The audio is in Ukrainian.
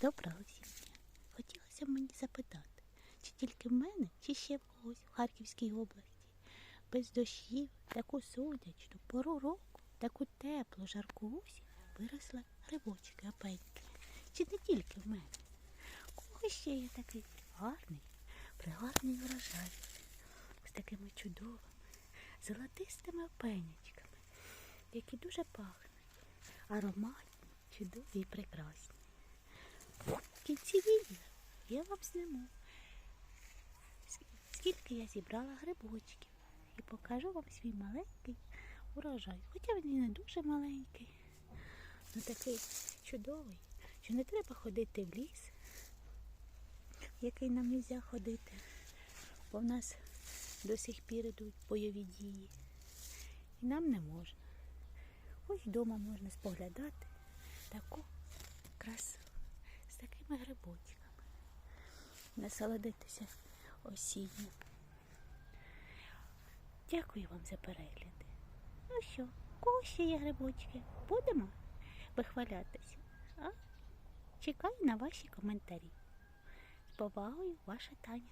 Доброго всім. Хотілося б мені запитати, чи тільки в мене, чи ще в когось в Харківській області, без дощів, таку сонячну пору року, таку теплу, жарку осінь виросли грибочки опеньки. Чи не тільки в мене? У кого ще є такий гарний, пригарний врожай з такими чудовими, золотистими опенячками, які дуже пахнуть, ароматні, чудові і прекрасні. Кінці відео я вам ск- скільки я зібрала грибочків і покажу вам свій маленький урожай. Хоча він і не дуже маленький, але такий чудовий, що не треба ходити в ліс, який нам не можна ходити, бо в нас до сих пір йдуть бойові дії. І нам не можна. Ось вдома можна споглядати таку красу з грибочками. Насолодитися осінню. Дякую вам за перегляди. Ну що, кого ще є грибочки? Будемо вихвалятися? А? Чекаю на ваші коментарі. З повагою, ваша Таня.